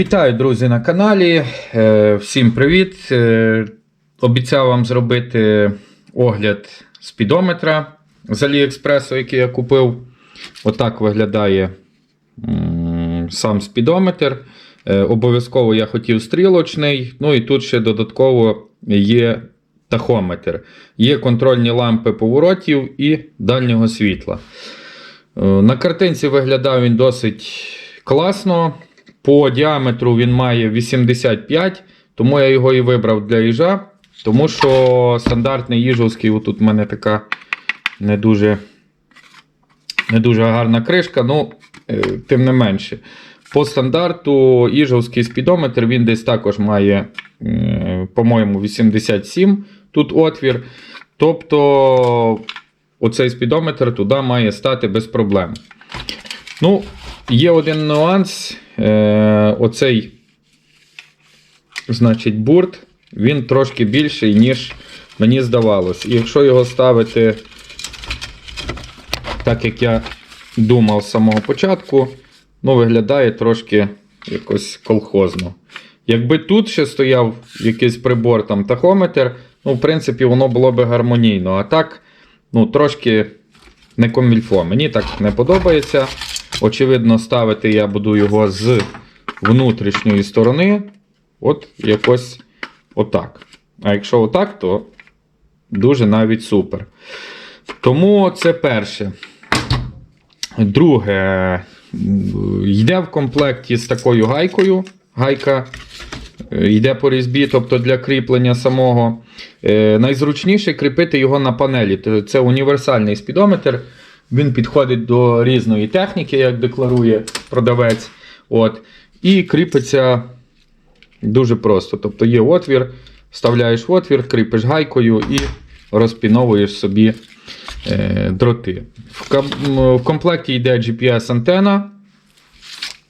Вітаю, друзі, на каналі. Е, Всім привіт. Е, Обіцяв вам зробити огляд спідометра з Аліекспресу, який я купив. Отак виглядає сам спідометр. Е, Обов'язково я хотів стрілочний. Ну і тут ще додатково є тахометр. Є контрольні лампи поворотів і дальнього світла. На картинці виглядав він досить класно. По діаметру він має 85, тому я його і вибрав для їжа. Тому що стандартний їжовський, отут в мене така не дуже, не дуже гарна кришка, ну, е, тим не менше. По стандарту їжовський спідометр він десь також має, е, по-моєму, 87 тут отвір. Тобто оцей спідометр туди має стати без проблем. Ну, є один нюанс. Е, оцей, значить, бурт, він трошки більший, ніж мені здавалось. І якщо його ставити так, як я думав з самого початку, ну, виглядає трошки якось колхозно. Якби тут ще стояв якийсь прибор, там тахометр, ну, в принципі, воно було би гармонійно. А так, ну, трошки не комільфо. Мені так не подобається. Очевидно, ставити я буду його з внутрішньої сторони. От якось отак. А якщо отак, то дуже навіть супер. Тому це перше. Друге, йде в комплекті з такою гайкою. Гайка е, йде по різьбі, тобто для кріплення самого. Е, Найзручніше кріпити його на панелі. Це універсальний спідометр. Він підходить до різної техніки, як декларує продавець. От. І кріпиться дуже просто. Тобто є отвір, вставляєш отвір, кріпиш гайкою і розпіновуєш собі е, дроти. В комплекті йде GPS-антена.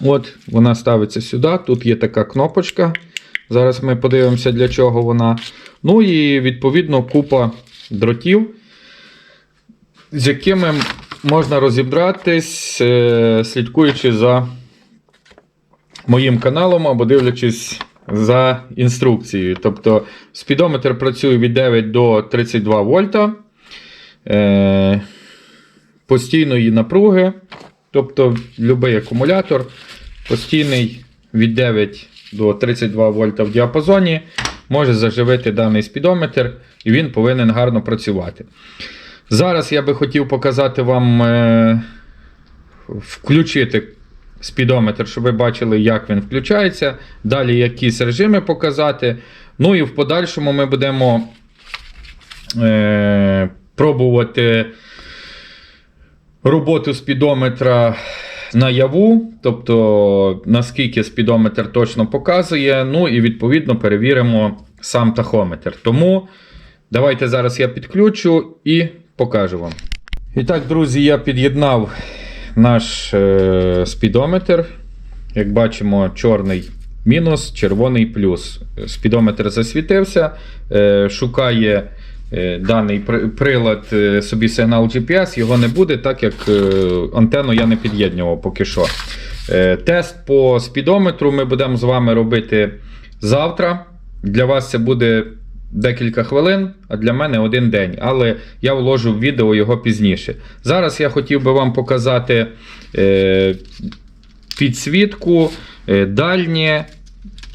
От, вона ставиться сюди. Тут є така кнопочка. Зараз ми подивимося, для чого вона. Ну і відповідно купа дротів, з якими можна розібратись, е, слідкуючи за моїм каналом або дивлячись за інструкцією. Тобто спідометр працює від 9 до 32 вольта. Е, постійної напруги, тобто будь-який акумулятор, постійний від 9 до 32 вольта в діапазоні, може заживити даний спідометр, і він повинен гарно працювати. Зараз я би хотів показати вам, е, включити спідометр, щоб ви бачили, як він включається. Далі якісь режими показати. Ну і в подальшому ми будемо е, пробувати роботу спідометра наяву, тобто наскільки спідометр точно показує. Ну і відповідно перевіримо сам тахометр. Тому давайте зараз я підключу і покажу вам. І так, друзі, я під'єднав наш е, спідометр. Як бачимо, чорний мінус, червоний плюс. Спідометр засвітився, е, шукає е, даний при- прилад е, собі сигнал GPS, його не буде, так як е, антенну я не під'єднував поки що. Е, Тест по спідометру ми будемо з вами робити завтра. Для вас це буде декілька хвилин, а для мене один день. Але я вложу в відео його пізніше. Зараз я хотів би вам показати е, підсвітку, е, дальнє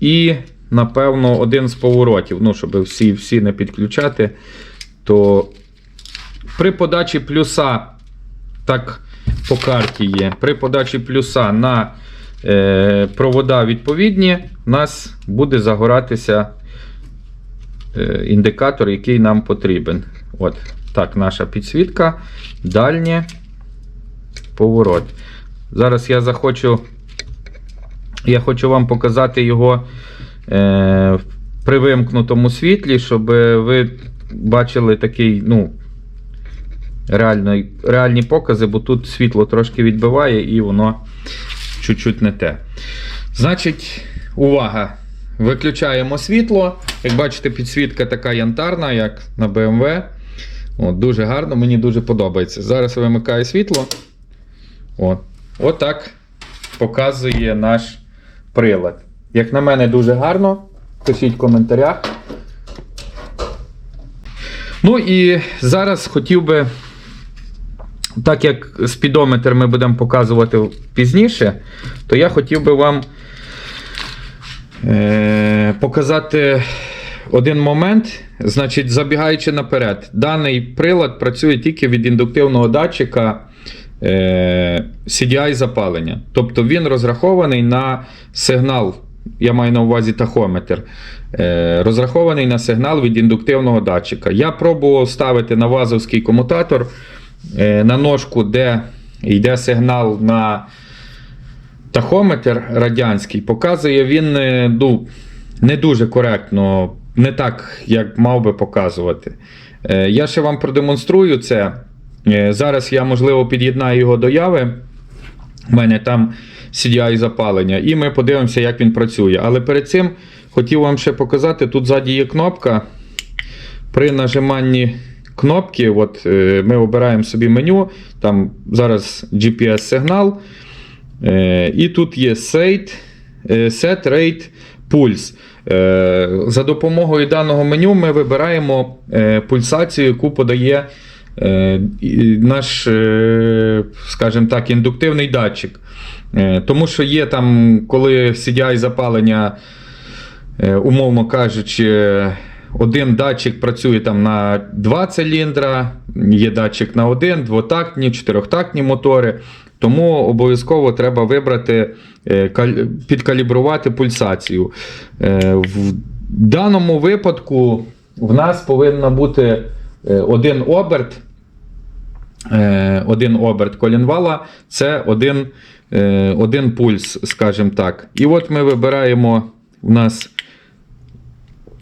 і, напевно, один з поворотів. Ну, щоб всі, всі не підключати, то при подачі плюса, так по карті є, при подачі плюса на е, провода відповідні, у нас буде загоратися індикатор, який нам потрібен. От так, наша підсвітка, дальнє поворот. Зараз я захочу. Я хочу вам показати його е, при вимкнутому світлі, щоб ви бачили такий, ну, реальний, реальні покази, бо тут світло трошки відбиває і воно чуть-чуть не те. Значить, увага! Виключаємо світло. Як бачите, підсвітка така янтарна, як на BMW. От, дуже гарно, мені дуже подобається. Зараз вимикаю світло. От. Отак показує наш прилад. Як на мене, дуже гарно. Пишіть в коментарях. Ну і зараз хотів би, так як спідометр ми будемо показувати пізніше, то я хотів би вам е, показати один момент. Значить, забігаючи наперед, даний прилад працює тільки від індуктивного датчика е, CDI запалення. Тобто він розрахований на сигнал, я маю на увазі тахометр, е, розрахований на сигнал від індуктивного датчика. Я пробував ставити на вазовський комутатор на ножку, де йде сигнал на тахометр радянський, показує він е, ну, не дуже коректно, не так, як мав би показувати. Е, Я ще вам продемонструю це. Е, Зараз я, можливо, під'єднаю його до яви. У мене там CDI запалення, і ми подивимося, як він працює. Але перед цим хотів вам ще показати: тут ззаді є кнопка. При нажиманні кнопки, от, ми обираємо собі меню, там зараз GPS-сигнал. Е, І тут є set, е, set rate pulse. Е, За допомогою даного меню ми вибираємо пульсацію, яку подає наш, скажімо так, індуктивний датчик. Тому що є там, коли CDI запалення, умовно кажучи, один датчик працює там на два циліндра, є датчик на один, двотактні, чотирьохтактні мотори. Тому обов'язково треба вибрати, е, підкалібрувати пульсацію. Е, В даному випадку в нас повинно бути е, один оберт. Один оберт колінвала це один, один пульс, скажімо так. І от ми вибираємо в нас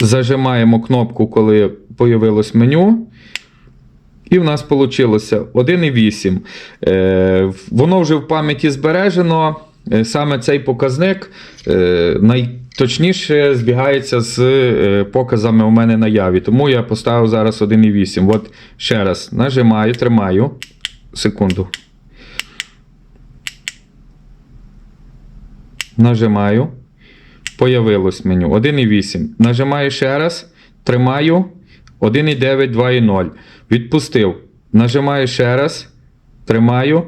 зажимаємо кнопку, коли появилось меню. І в нас вийшло 1,8. Е, воно вже в пам'яті збережено. Е, Саме цей показник е, найточніше збігається з показами у мене на яві. Тому я поставив зараз 1,8. От ще раз нажимаю, тримаю. Секунду. Нажимаю. Появилось меню. 1,8. Нажимаю ще раз. Тримаю. 1,9, 2,0. Відпустив. Нажимаю ще раз. Тримаю.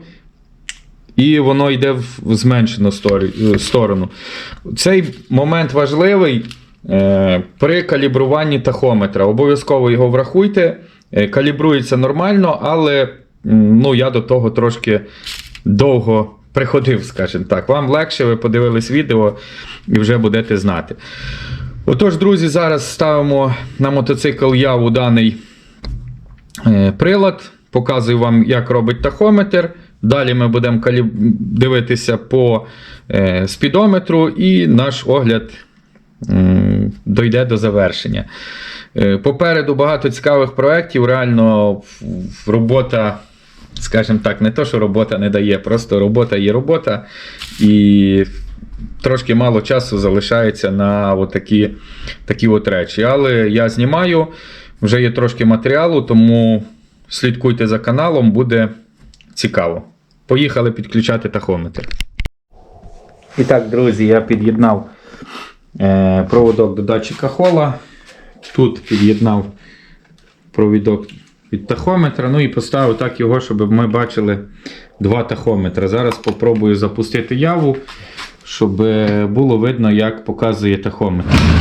І воно йде в зменшену сторону. Цей момент важливий е, при калібруванні тахометра. Обов'язково його врахуйте. Е, калібрується нормально, але ну, я до того трошки довго приходив, скажімо так. Вам легше, ви подивились відео і вже будете знати. Отож, друзі, зараз ставимо на мотоцикл яву даний е, прилад. Показую вам, як робить тахометр. Далі ми будемо дивитися по е, спідометру, і наш огляд дойде до завершення. Е, попереду багато цікавих проєктів. Реально робота, скажімо так, не то, що робота не дає, просто робота є робота. І трошки мало часу залишається на от такі, от речі. Але я знімаю, вже є трошки матеріалу, тому слідкуйте за каналом, буде цікаво. Поїхали підключати тахометр. І так, друзі, я під'єднав е, проводок до датчика хола. Тут під'єднав провідок від тахометра. Ну і поставив так його, щоб ми бачили два тахометри. Зараз спробую запустити яву, щоб е, було видно, як показує тахометр.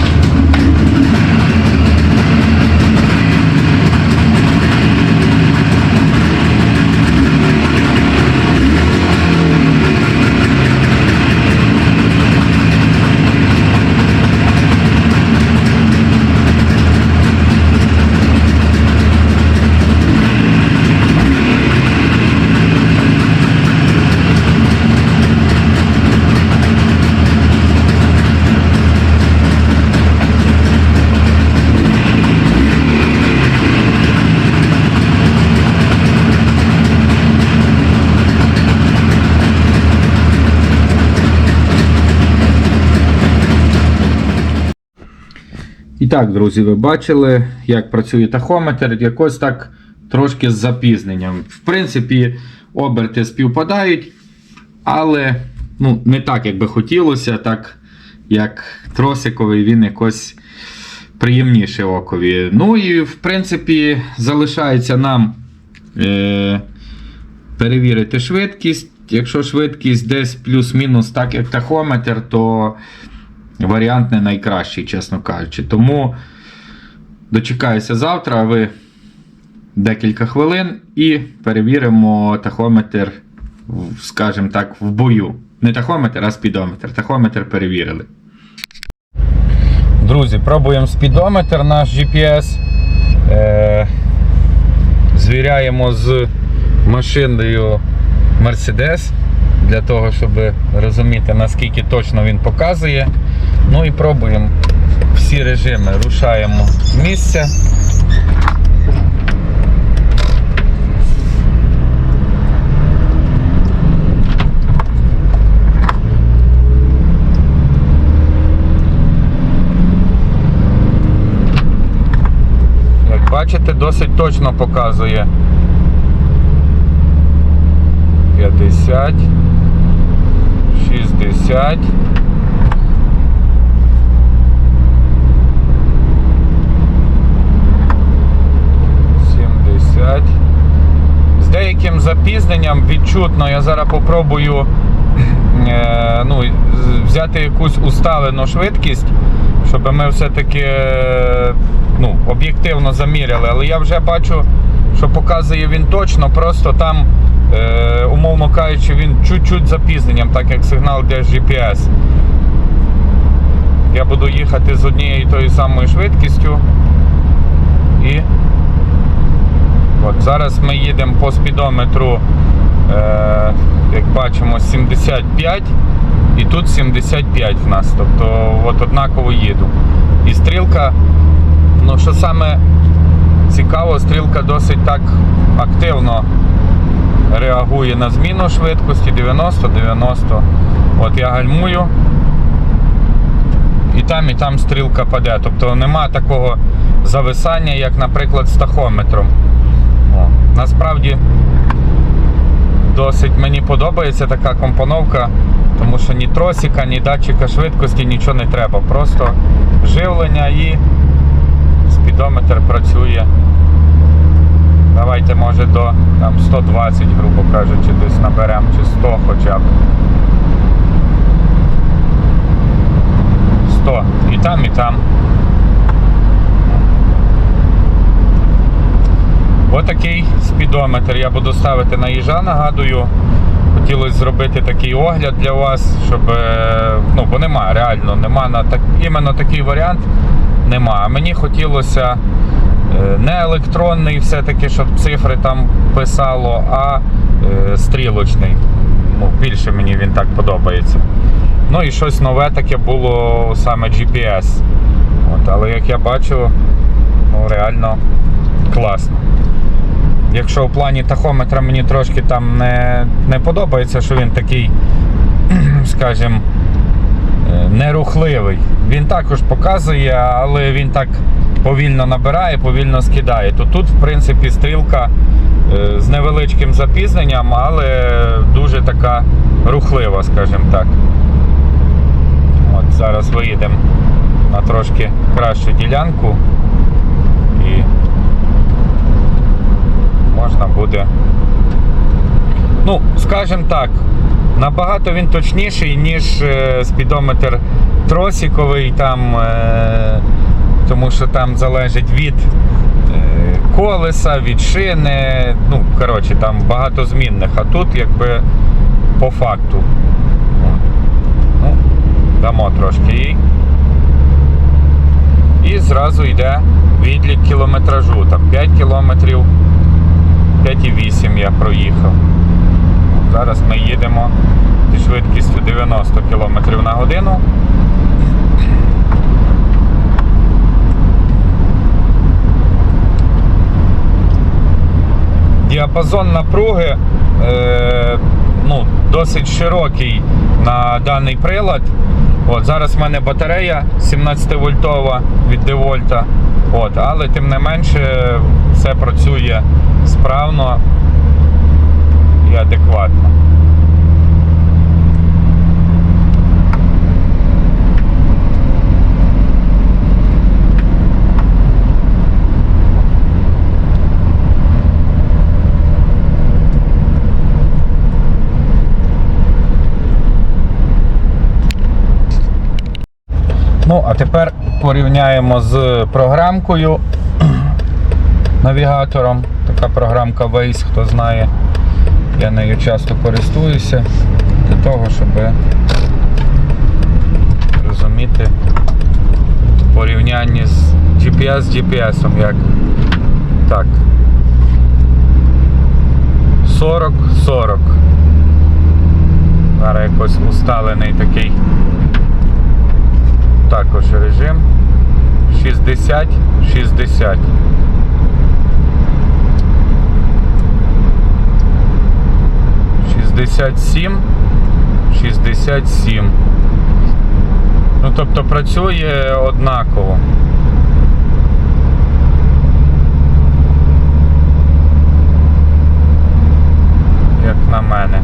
Так, друзі, ви бачили, як працює тахометр, якось так трошки з запізненням. В принципі, оберти співпадають, але ну, не так, як би хотілося. Так як тросиковий, він якось приємніший окові. Ну і в принципі залишається нам е, перевірити швидкість. Якщо швидкість десь плюс-мінус, так як тахометр, то варіант не найкращий, чесно кажучи. Тому дочекаюся завтра, а ви декілька хвилин і перевіримо тахометр, скажімо так, в бою. Не тахометр, а спідометр. Тахометр перевірили. Друзі, пробуємо спідометр наш GPS. Е, звіряємо з машиною Mercedes для того, щоб розуміти, наскільки точно він показує. Ну і пробуємо всі режими. Рушаємо з місця. Як бачите, досить точно показує 50, 60. Сімдесят. З деяким запізненням відчутно, я зараз попробую е, ну, взяти якусь усталену швидкість, щоб ми все-таки е, ну, об'єктивно заміряли. Але я вже бачу, що показує він точно, просто там, е, умовно кажучи, він чуть-чуть запізненням, так як сигнал для GPS. Я буду їхати з однією тою самою швидкістю. І От Зараз ми їдемо по спідометру, е, як бачимо, 75 і тут 75 в нас. Тобто от однаково їду. І стрілка, ну що саме цікаво, стрілка досить так активно реагує на зміну швидкості 90-90. От я гальмую. І там, і там стрілка паде. Тобто нема такого зависання, як, наприклад, з тахометром. Насправді досить мені подобається така компоновка, тому що ні тросика, ні датчика швидкості, нічого не треба. Просто живлення і спідометр працює. Давайте, може, до там, 120, грубо кажучи, десь наберемо, чи 100 хоча б. 100. І там, і там. Отакий спідометр я буду ставити на їжа, нагадую. Хотілося зробити такий огляд для вас, щоб. е, Ну, бо нема, реально, нема на так, іменно такий варіант нема. А мені хотілося е, не електронний, все-таки, щоб цифри там писало, а е, стрілочний. Ну, більше мені він так подобається. Ну і щось нове таке було саме GPS. От, але як я бачу, ну реально класно. Якщо в плані тахометра мені трошки там не, не подобається, що він такий, скажімо, е, нерухливий. Він також показує, але він так повільно набирає, повільно скидає. То тут, в принципі, стрілка е, з невеличким запізненням, але дуже така рухлива, скажімо так. От Зараз виїдемо на трошки кращу ділянку і можна буде. Ну, скажімо так, набагато він точніший, ніж е, спідометр тросиковий, там, е, тому що там залежить від е, колеса, від шини. Ну, коротше, там багато змінних, а тут якби по факту. Ну, дамо трошки їй. І зразу йде відлік кілометражу. Там 5 кілометрів, 5,8 я проїхав. Зараз ми їдемо зі швидкістю 90 км на годину. Діапазон напруги е, ну, досить широкий на даний прилад. От, зараз в мене батарея 17 вольтова від Девольта. От, але тим не менше все працює справно і адекватно. Ну, а тепер порівняємо з програмкою навігатором. Така програмка Waze, хто знає. Я нею часто користуюся для того, щоб розуміти в порівнянні з GPS з GPS, як так. 40 40. Зараз якось усталений такий також режим. 60 60. Шістдесят сім, шістдесят сім. Ну, тобто працює однаково. Як на мене.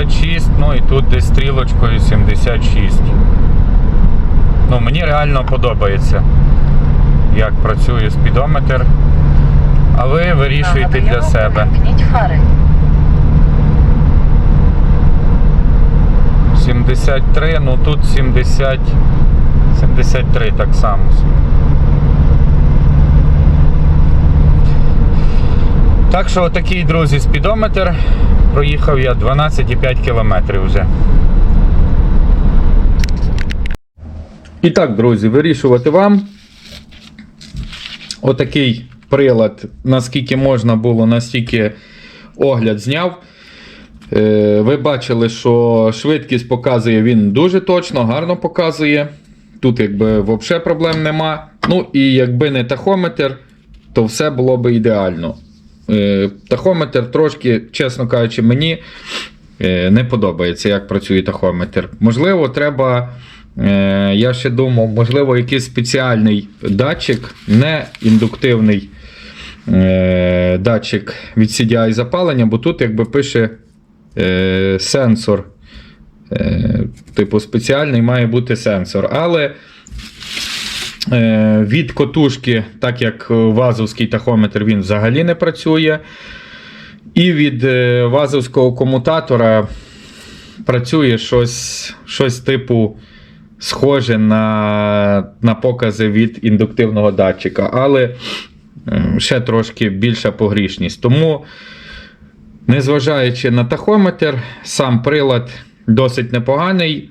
76, ну і тут десь стрілочкою 76. Ну, мені реально подобається, як працює спідометр. А ви вирішуєте для себе. Фари. 73, ну тут 70, 73 так само. Так що отакий, друзі, спідометр. Проїхав я 12,5 кілометрів вже. І так, друзі, вирішувати вам. Отакий прилад, наскільки можна було, настільки огляд зняв. Е, Ви бачили, що швидкість показує він дуже точно, гарно показує. Тут якби взагалі проблем нема. Ну і якби не тахометр, то все було би ідеально. Е, Тахометр трошки, чесно кажучи, мені е, не подобається, як працює тахометр. Можливо, треба. е, Я ще думав, можливо, якийсь спеціальний датчик, не індуктивний датчик від CDI запалення, бо тут якби пише сенсор. Типу, спеціальний має бути сенсор. Але від котушки, так як вазовський тахометр, він взагалі не працює. І від е, вазовського комутатора працює щось, щось типу схоже на, на покази від індуктивного датчика, але е, ще трошки більша погрішність. Тому. Незважаючи на тахометр, сам прилад досить непоганий.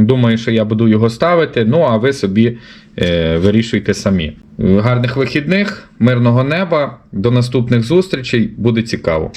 Думаю, що я буду його ставити. Ну, а ви собі е, вирішуйте самі. Гарних вихідних, мирного неба. До наступних зустрічей. Буде цікаво.